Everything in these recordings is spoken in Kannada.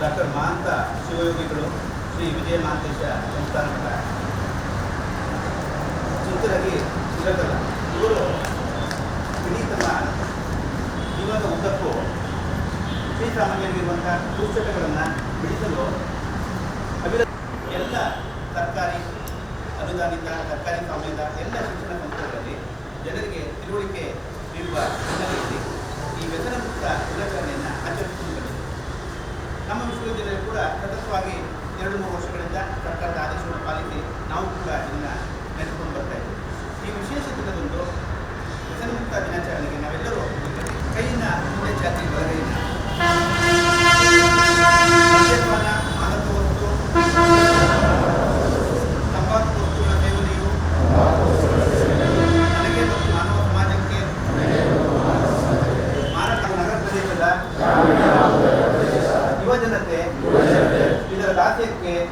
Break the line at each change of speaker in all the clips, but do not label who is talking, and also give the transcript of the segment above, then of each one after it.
ಡಾಕ್ಟರ್ ಮಹಾಂತ ಶಿವಯೋಗಿಗಳು ಶ್ರೀ ವಿಜಯ ಮಾಂತೇಶ ಸಂಸ್ಥಾನ ಮಠ ಚಿಂತರಾಗಿ ಇರತ್ತಲ್ಲ ಇವರು ಇಡೀ ತಮ್ಮ ಜೀವನದ ಉದ್ದಕ್ಕೂ ಶ್ರೀಸಾಮಾನ್ಯರಿಗಿರುವಂಥ ಪುಸ್ತಕಗಳನ್ನು ಬಿಡಿಸಲು ಅಭಿವೃದ್ಧಿ ಎಲ್ಲ ಅನುದಾನಿತ ಸರ್ಕಾರಿ ಸ್ವಾಮ್ಯದ ಎಲ್ಲ ಶಿಕ್ಷಣ ಸಂಸ್ಥೆಗಳಲ್ಲಿ ಜನರಿಗೆ ತಿಳುವಳಿಕೆ ನೀಡುವ ಹಿನ್ನೆಲೆಯಲ್ಲಿ ಈ ವ್ಯಸನ ಮುಕ್ತ ದಿನಾಚರಣೆಯನ್ನು ಆಚರಿಸಿಕೊಂಡು ಬಂದಿದೆ. ನಮ್ಮ ವಿಶ್ವವಿದ್ಯಾಲಯ ಕೂಡ ಸತತವಾಗಿ ಎರಡು ಮೂರು ವರ್ಷಗಳಿಂದ ಸರ್ಕಾರದ ಆದೇಶವನ್ನು ಪಾಲಿಸಿ ನಾವು ಕೂಡ ಇದನ್ನು ನಡೆಸಿಕೊಂಡು ಬರ್ತಾ ಇದ್ದೀವಿ. ಈ ವಿಶೇಷ ದಿನದೊಂದು ವ್ಯಸನ ಮುಕ್ತ ದಿನಾಚರಣೆಗೆ ನಾವೆಲ್ಲರೂ ಕೈಯಿಂದ ಮುಂದೆ ಜಾತಿ ಬಲಗೈಯನ್ನು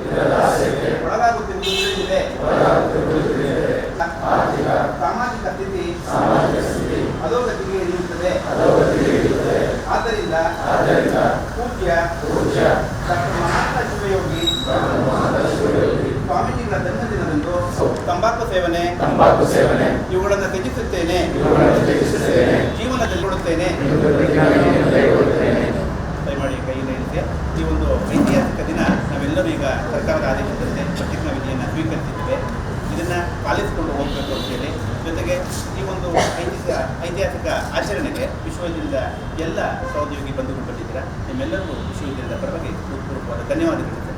ಇದರ ದಾಸ್ಯಕ್ಕೆ ಒಳಗಾಗುತ್ತಿರುವುದು ತಿಳಿದಿದೆ. ಸಾಮಾಜಿಕ ಸ್ಥಿತಿ ಅಧೋಗತಿಗೆ ಇರುತ್ತದೆ ಆದ್ದರಿಂದ ಪೂಜ್ಯ ಡಾಕ್ಟರ್ ಶಿವಯೋಗಿ ಸ್ವಾಮೀಜಿಗಳ ಜನ್ಮದಿನದಂದು ತಂಬಾಕು ಸೇವನೆ
ತಂಬಾಕು ಸೇವನೆ
ಇವುಗಳನ್ನು ತ್ಯಜಿಸುತ್ತೇನೆ.
ಜೀವನ ತ್ಯಜಿಸುತ್ತೇನೆ.
ಸರ್ಕಾರದ ಆದೇಶದಂತೆ ಪ್ರತಿಜ್ಞಾ ವಿಧಿಯನ್ನು ಸ್ವೀಕರಿಸಿದ್ದೇವೆ. ಇದನ್ನು ಪಾಲಿಸಿಕೊಂಡು ಹೋಗಬೇಕು ಅಂತೇಳಿ ಜೊತೆಗೆ ಈ ಒಂದು ಐತಿಹಾಸಿಕ ಐತಿಹಾಸಿಕ ಆಚರಣೆಗೆ ವಿಶ್ವವಿದ್ಯಾಲಯದ ಎಲ್ಲ ಸಹೋದ್ಯೋಗಿ ಬಂಧುಗಳು ಬಂದಿದ್ದೀರಾ. ನಿಮ್ಮೆಲ್ಲರಿಗೂ ವಿಶ್ವವಿದ್ಯಾಲಯದ ಪರವಾಗಿ ಧನ್ಯವಾದಗಳು